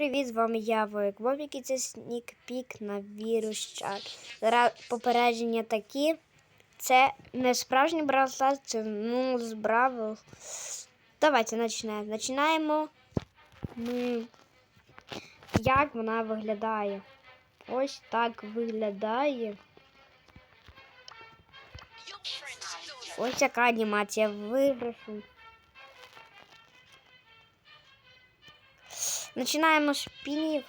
Привіт, з вами я, Воїк Вовік, і це снік пік на вірущак. Зараз попередження такі. Це не справжній браслет, це ну з бравл. Давайте почнемо. Починаємо. Ми... Як вона виглядає? Ось так виглядає. Ось яка анімація виграшу. Починаємо з пінів.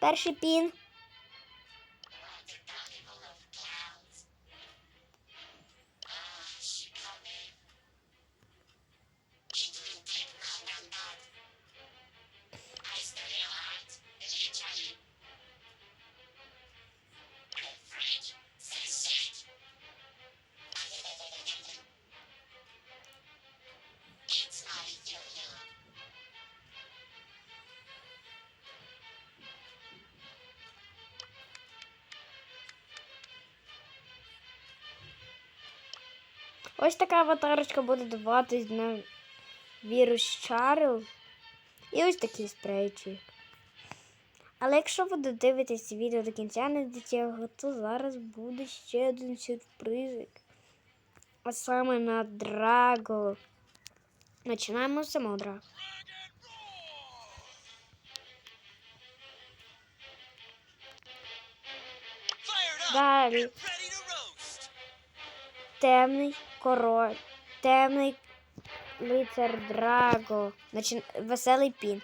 Перший пін. Ось така аватарочка буде даватись на вірус чару. І ось такий спрейчик. Але якщо ви додивитесь відео до кінця не до цього, то зараз буде ще один сюрпризик. А саме на Драго. Починаємо з самого Драго. Далі. Темний король. Темний лицар Драго. Начи... Веселий пін.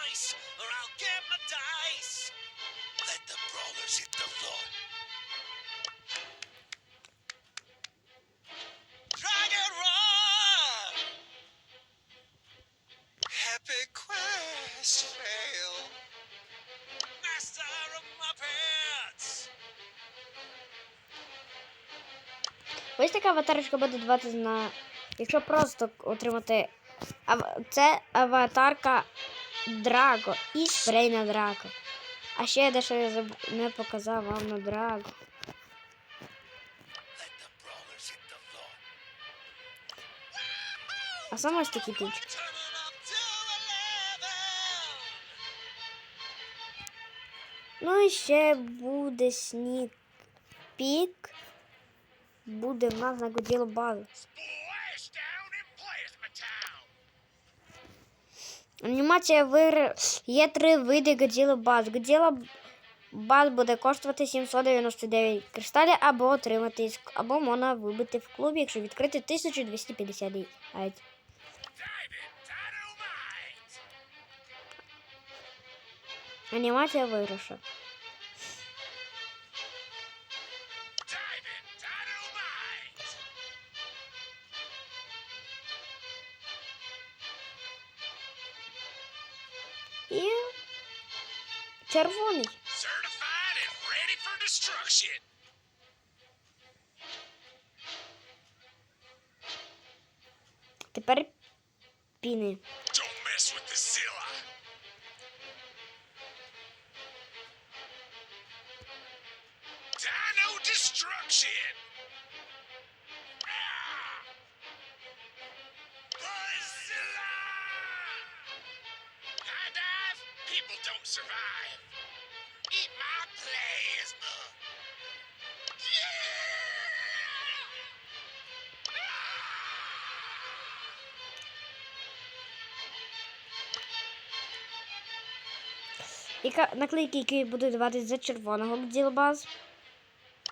Nice, or I'll hit the floor. Ось така аватарочка буде давати на. Якщо просто отримати. Це аватарка Драго і спрей на Драго. А ще дещо я не показав вам на Драго. А саме ось to 11. Ну і ще буде снік пік. Буде в нас на Годіло базу. Splash down in Plasma Анімація вир... Є три види Годзіло баз. Годзіло баз буде коштувати 799 кристалів або отримати або можна вибити в клубі, якщо відкрити 1259. Dive. Анімація виграша. червоний. Certified and ready for destruction. Тепер піни. Don't mess with the Zilla. Dino destruction. Don't survive. Eat my plasma. Yeah! І ка- наклейки, які будуть даватись за червоного Годзіло баз.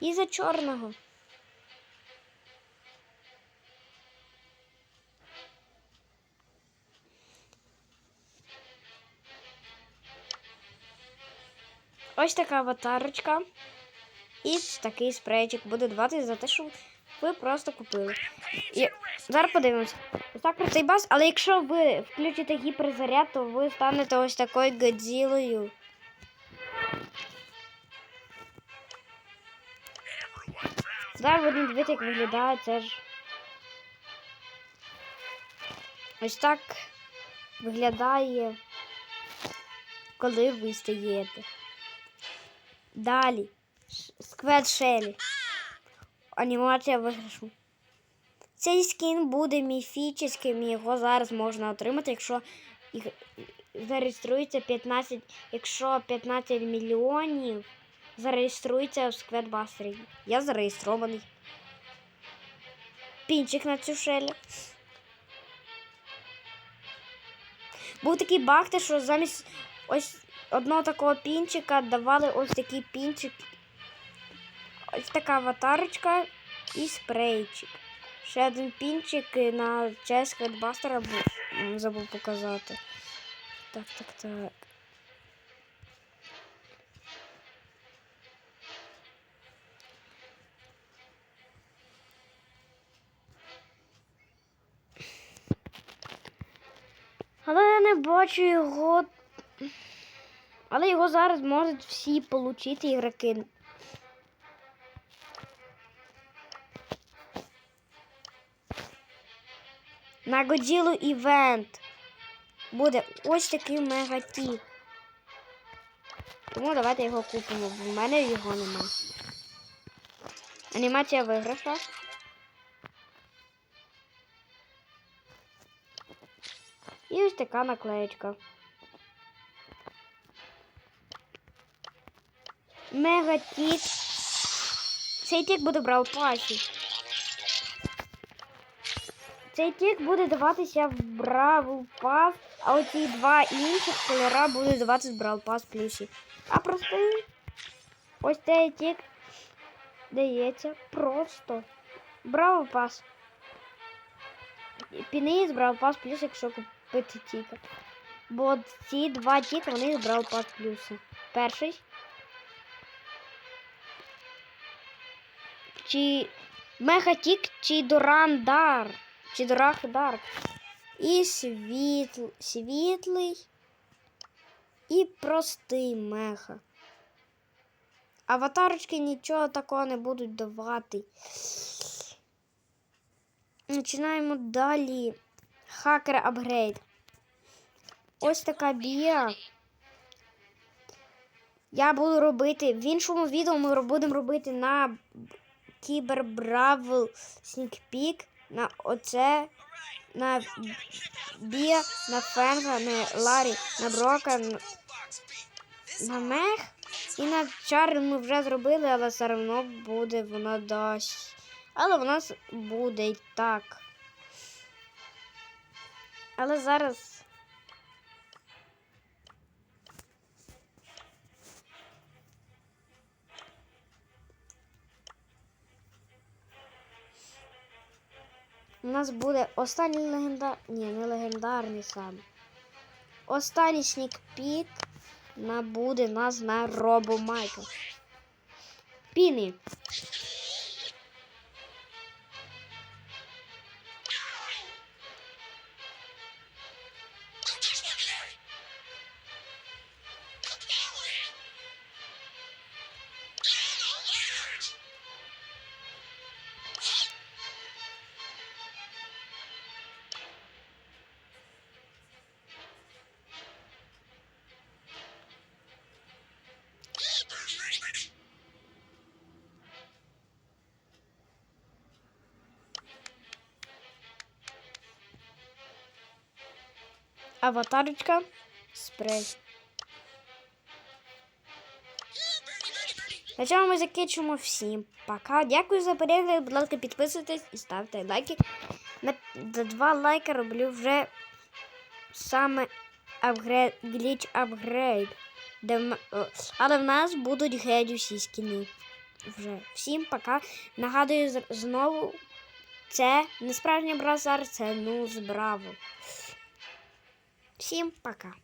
І за чорного. Ось така аватарочка. І такий спрейчик буде давати за те, що ви просто купили. І зараз подивимося. Ось так про цей бас, але якщо ви включите гіперзаряд, то ви станете ось такою Годзілою. Зараз будемо дивитися, як виглядає це ж. Ось так виглядає, коли ви стаєте. Далі. Сквет Шелі. Анімація виграшу. Цей скін буде міфічним, його зараз можна отримати, якщо зареєструється 15, якщо 15 мільйонів зареєструється в Скветбастері. Я зареєстрований. Пінчик на цю шелі. Був такий баг, що замість ось одного такого пінчика давали ось такий пінчик. Ось така аватарочка і спрейчик. Ще один пінчик на честь Скветбастера був, забув показати. Так, так, так. Але я не бачу його. Але його зараз можуть всі отримати ігроки. На Годзілу івент буде ось такий мегатіп. Тому давайте його купимо, бо в мене його немає. Анімація виграша. І ось така наклеєчка. Мегатік. Цей тік буде брав пасі. Цей тік буде даватися в Бравл Пас, а оці два інших кольора будуть даватися в Бравл Пас плюсі. А простий ось цей тік дається просто Бравл Пас. Піни з Бравл Пас плюс, якщо купити тіка. Бо ці два тіка вони з Бравл Пас плюси. Перший. Чи Мегатік, чи Дорандар, чи Дорахдар. І світл, світлий і простий меха. Аватарочки нічого такого не будуть давати. Починаємо далі. Хакер апгрейд. Ось така бія. Я буду робити. В іншому відео ми будемо робити на Кібер Бравл Снікпік. На оце. На Бія, на Фенга, на Ларі, на Брока, на, Мех. І на Чарль ми вже зробили, але все одно буде вона дасть. Але в нас буде і так. Але зараз. У нас буде останній легендар... Ні, не легендарний саме. Останній Піт набуде нас на Робо Майкл. Піни. Аватарочка. Спрей. На цьому ми закінчимо всім. Пока. Дякую за перегляд. Будь ласка, підписуйтесь і ставте лайки. За два лайки роблю вже саме апгрейд, гліч апгрейд. Де, але в нас будуть геть усі скіни. Вже. Всім пока. Нагадую знову. Це не справжній бразар, це ну з браво. Всім пока.